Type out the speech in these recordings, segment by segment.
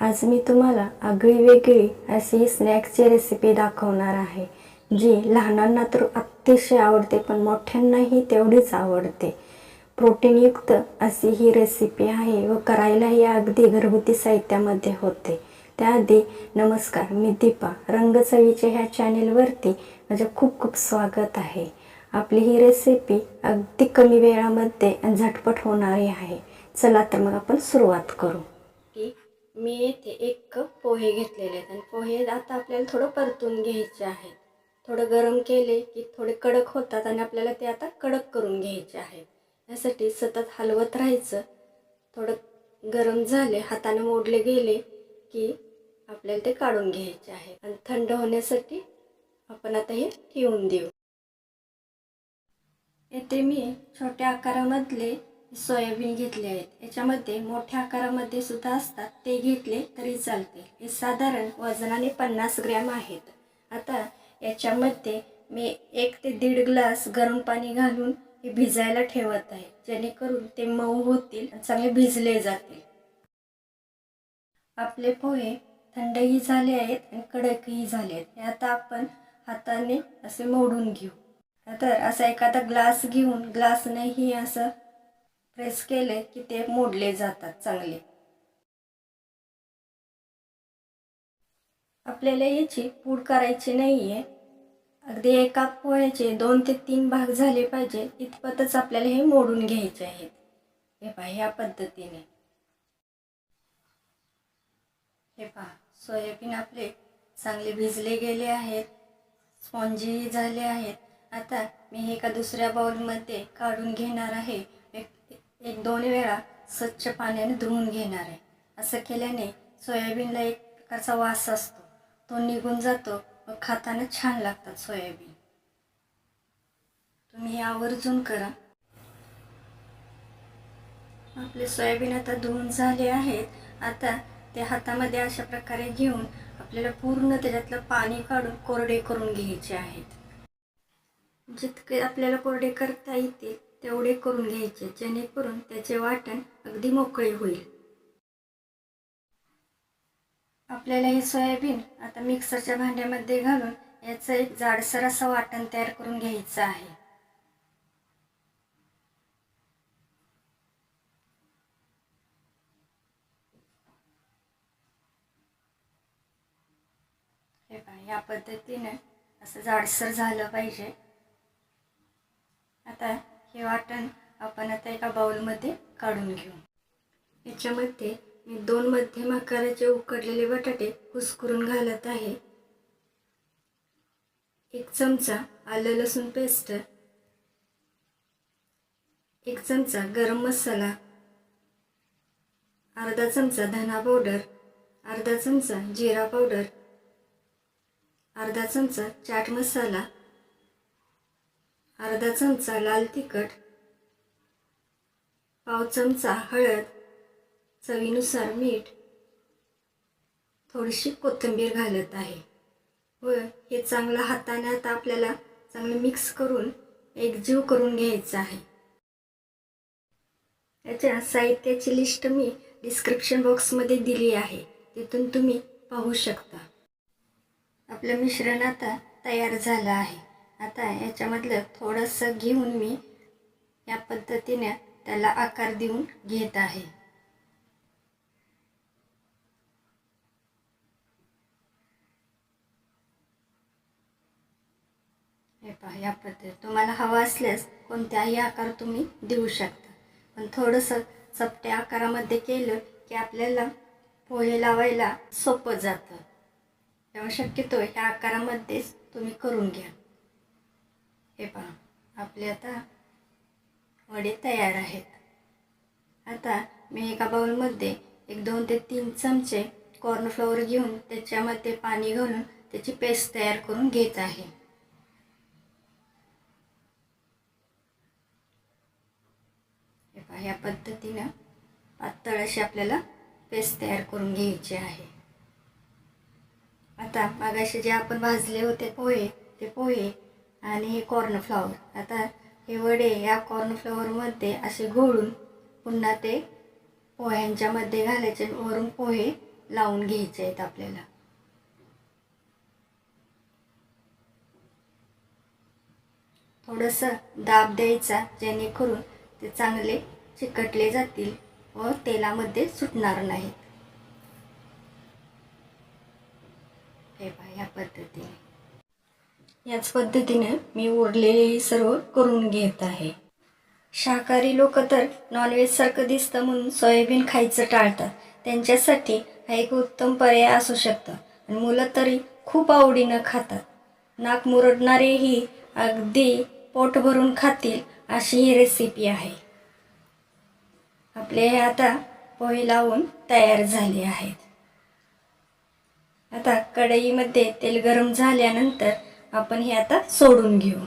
आज मी तुम्हाला आगळी वेगळी अशी स्नॅक्सची रेसिपी दाखवणार आहे जी लहानांना तर अतिशय आवडते पण मोठ्यांनाही तेवढीच आवडते. प्रोटीनयुक्त अशी ही रेसिपी आहे व करायलाही अगदी घरगुती साहित्यामध्ये होते. त्याआधी नमस्कार मी दीपा रंगचवीचे ह्या चॅनेलवरती माझं खूप खूप स्वागत आहे. आपली ही रेसिपी अगदी कमी वेळामध्ये झटपट होणारी आहे. चला तर मग आपण सुरुवात करू. मी येथे एक कप पोहे घेतलेले आहेत. आणि पोहे आता आपल्याला थोडं परतून घ्यायचे आहेत. थोडं गरम केले की थोडे कडक होतात आणि आपल्याला ते आता कडक करून घ्यायचे आहेत. यासाठी सतत हलवत राहायचं. थोडं गरम झाले हाताने मोडले गेले की आपल्याला ते काढून घ्यायचे आहे आणि थंड होण्यासाठी आपण आता हे ठेवून देऊ. येथे मी छोट्या आकारामधले सोयाबीन घेतले. आहेत याच्यामध्ये मोठ्या आकारामध्ये सुद्धा असतात. ते घेतले तरी चालते. हे साधारण वजनाने पन्नास ग्रॅम आहेत. आता याच्यामध्ये मी एक ते दीड ग्लास गरम पाणी घालून हे भिजायला ठेवत आहे. जेणेकरून ते मऊ होतील चांगले भिजले जातील. आपले पोहे थंडही झाले आहेत आणि कडकही झाले आहेत. हे आता आपण हाताने असे मोडून घेऊ. तर असा एखादा ग्लास घेऊन ग्लासनेही असं प्रेस केले की ते मोडले जातात चांगले. आपल्याला याची पूड करायची नाही आहे अगदी एका पोळ्याचे दोन ते तीन भाग झाले पाहिजे इतपतच आपल्याला हे मोडून घ्यायचे आहेत. हे पहा ह्या पद्धतीने. हे पहा सोयाबीन आपले चांगले भिजले गेले आहेत स्पॉन्जी झाले आहेत. आता मी हे एका दुसऱ्या बाउलमध्ये काढून घेणार आहे. एक दोन वेळा स्वच्छ पाण्याने धुवून घेणार आहे. असं केल्याने सोयाबीनला एक प्रकारचा वास असतो तो निघून जातो व खाताना छान लागतात सोयाबीन. तुम्ही हे आवर्जून करा. आपले सोयाबीन आता धुवून झाले आहेत. आता ते हातामध्ये अशा प्रकारे घेऊन आपल्याला पूर्ण त्याच्यातलं पाणी काढून कोरडे करून घ्यायचे आहेत. जितके आपल्याला कोरडे करता येतील तेवढे करून घ्यायचे जेणेकरून त्याचे वाटण अगदी मोकळे होईल. आपल्याला हे सोयाबीन आता मिक्सरच्या भांड्यामध्ये घालून याचं एक जाडसर असं वाटण तयार करून घ्यायचं आहे. हे पहा या पद्धतीने असं जाडसर झालं पाहिजे. आता हे वाटण आपण आता एका बाउलमध्ये काढून घेऊ. याच्यामध्ये मी दोन मध्यम आकाराचे उकडलेले बटाटे कुस्करून घालत आहे. एक चमचा आलं लसूण पेस्ट एक चमचा गरम मसाला अर्धा चमचा धना पावडर अर्धा चमचा जिरा पावडर अर्धा चमचा चाट मसाला अर्धा चमचा लाल तिखट पाव चमचा हळद चवीनुसार मीठ थोडीशी कोथिंबीर घालत आहे. व हे चांगलं हाताने आता आपल्याला चांगलं मिक्स करून एकजीव करून घ्यायचं आहे. याच्या साहित्याची लिस्ट मी डिस्क्रिप्शन बॉक्समध्ये दिली आहे. तिथून तुम्ही पाहू शकता. आपलं मिश्रण आता तयार झालं आहे. आता याच्यामधलं थोडंसं घेऊन मी या पद्धतीने त्याला आकार देऊन घेत आहे. हे पहा या पद्धती तुम्हाला हवा असल्यास कोणत्याही आकार तुम्ही देऊ शकता. पण थोडंसं चपट्या आकारामध्ये केलं की आपल्याला पोहे लावायला सोपं जातं. तेव्हा शक्यतो ह्या आकारामध्येच तुम्ही करून घ्या. हे पहा आपले आता वडे तयार आहेत. आता मी एका बाउलमध्ये एक दोन ते तीन चमचे कॉर्नफ्लॉवर घेऊन त्याच्यामध्ये पाणी घालून त्याची पेस्ट तयार करून घेत आहे. हे पहा पद्धतीनं पातळ अशी आपल्याला पेस्ट तयार करून घ्यायची आहे. आता मागाशी जे आपण भाजले होते पोहे ते पोहे आणि हे कॉर्नफ्लॉवर आता हे वडे या कॉर्नफ्लॉवरमध्ये असे घोळून पुन्हा ते पोह्यांच्यामध्ये घालायचे वरून पोहे लावून घ्यायचे आहेत आपल्याला. थोडंसं दाब द्यायचा जेणेकरून ते चांगले चिकटले जातील व तेलामध्ये सुटणार नाहीत. हे पहा ह्या पद्धतीने. याच पद्धतीने मी उरलेले सर्व करून घेत आहे. शाकाहारी लोक तर नॉनव्हेजसारखं दिसतं म्हणून सोयाबीन खायचं टाळतात. त्यांच्यासाठी हा एक उत्तम पर्याय असू शकतं. आणि मुलं तरी खूप आवडीनं खातात. नाक मुरडणारेही अगदी पोट भरून खातील अशी ही रेसिपी आहे. आपले हे आता पोहे लावून तयार झाले आहेत. आता कढईमध्ये तेल गरम झाल्यानंतर आपण हे आता सोडून घेऊ.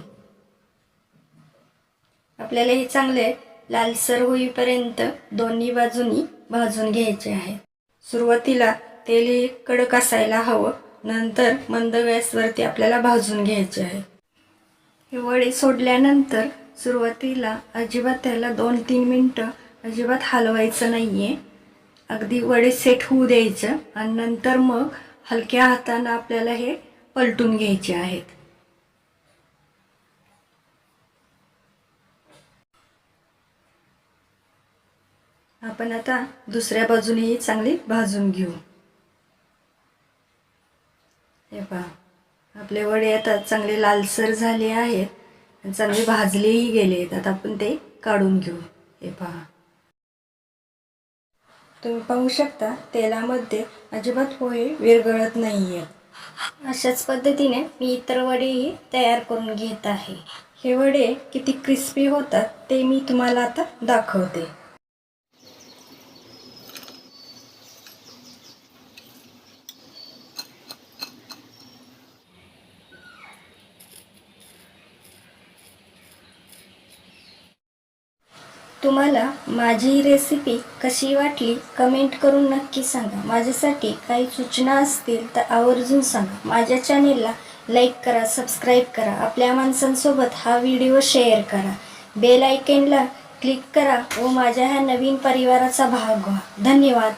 आपल्याला हे चांगले लालसर होईपर्यंत दोन्ही बाजूनी भाजून घ्यायचे आहे. सुरुवातीला तेल कडक असायला हवं नंतर मंद गॅसवरती आपल्याला भाजून घ्यायचे आहे. हे वडे सोडल्यानंतर सुरुवातीला अजिबात त्याला दोन तीन मिनटं अजिबात हलवायचं नाही आहे अगदी वडे सेट होऊ द्यायचं आणि नंतर मग हलक्या हातानं आपल्याला हे पलटून घ्यायचे आहेत. आपण आता दुसऱ्या बाजूनेही चांगली भाजून घेऊ. हे पहा आपले वडे आता चांगले लालसर झाले आहेत चांगले भाजलेही गेले आहेत. आता आपण ते काढून घेऊ. हे पहा. तुम्ही पाहू शकता तेलामध्ये अजिबात पोहे विरघळत नाही आहेत अशाच पद्धतीने मी इतर वडेही तयार करून घेत आहे. हे वडे किती क्रिस्पी होतात ते मी तुम्हाला आता दाखवते. तुम्हाला माझी ही रेसिपी कशी वाटली कमेंट करून नक्की सांगा. माझ्यासाठी काही सूचना असतील तर आवर्जून सांगा. माझ्या चॅनेलला लाईक करा सबस्क्राईब करा. आपल्या माणसांसोबत हा व्हिडिओ शेअर करा. बेल आयकनला क्लिक करा व माझ्या ह्या नवीन परिवाराचा भाग व्हा. धन्यवाद.